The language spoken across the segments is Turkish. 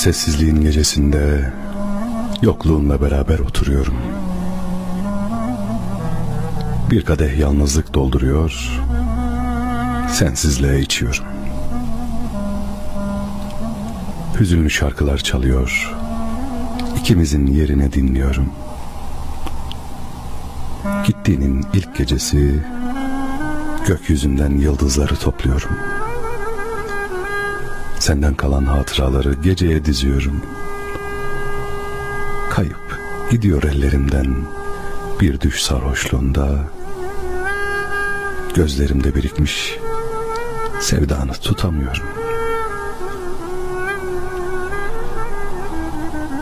sessizliğin gecesinde yokluğunla beraber oturuyorum. Bir kadeh yalnızlık dolduruyor, sensizliğe içiyorum. Hüzünlü şarkılar çalıyor, ikimizin yerine dinliyorum. Gittiğinin ilk gecesi gökyüzünden yıldızları topluyorum. Senden kalan hatıraları geceye diziyorum. Kayıp gidiyor ellerimden bir düş sarhoşluğunda. Gözlerimde birikmiş sevdanı tutamıyorum.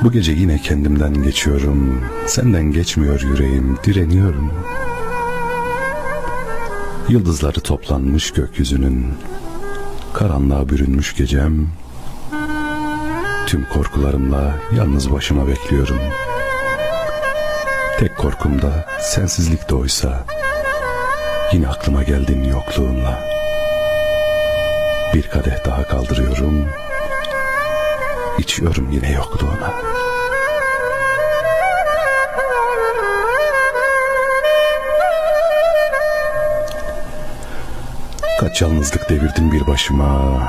Bu gece yine kendimden geçiyorum. Senden geçmiyor yüreğim, direniyorum. Yıldızları toplanmış gökyüzünün Karanlığa bürünmüş gecem. Tüm korkularımla yalnız başıma bekliyorum. Tek korkum da sensizlik de oysa Yine aklıma geldin yokluğunla Bir kadeh daha kaldırıyorum. İçiyorum yine yokluğuna Kaç yalnızlık devirdim bir başıma.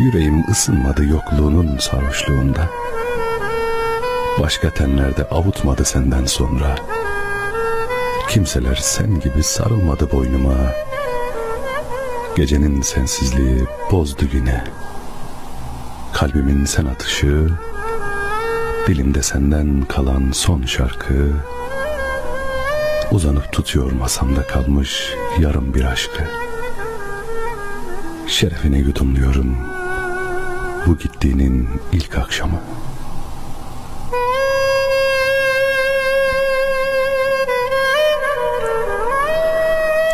Yüreğim ısınmadı yokluğunun sarhoşluğunda. Başka tenlerde avutmadı senden sonra. Kimseler sen gibi sarılmadı boynuma. Gecenin sensizliği bozdu yine. Kalbimin sen atışı Dilimde senden kalan son şarkı. Uzanıp tutuyor masamda kalmış yarım bir aşkı Şerefine yudumluyorum bu gittiğinin ilk akşamı.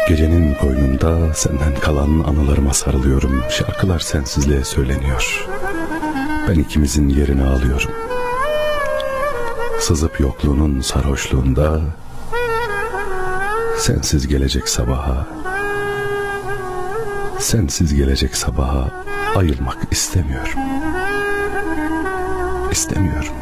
Gecenin koynunda senden kalan anılarıma sarılıyorum. Şarkılar sensizliğe söyleniyor. Ben ikimizin yerini alıyorum. Sızıp yokluğunun sarhoşluğunda sensiz gelecek sabaha sensiz gelecek sabaha ayılmak istemiyorum. İstemiyorum.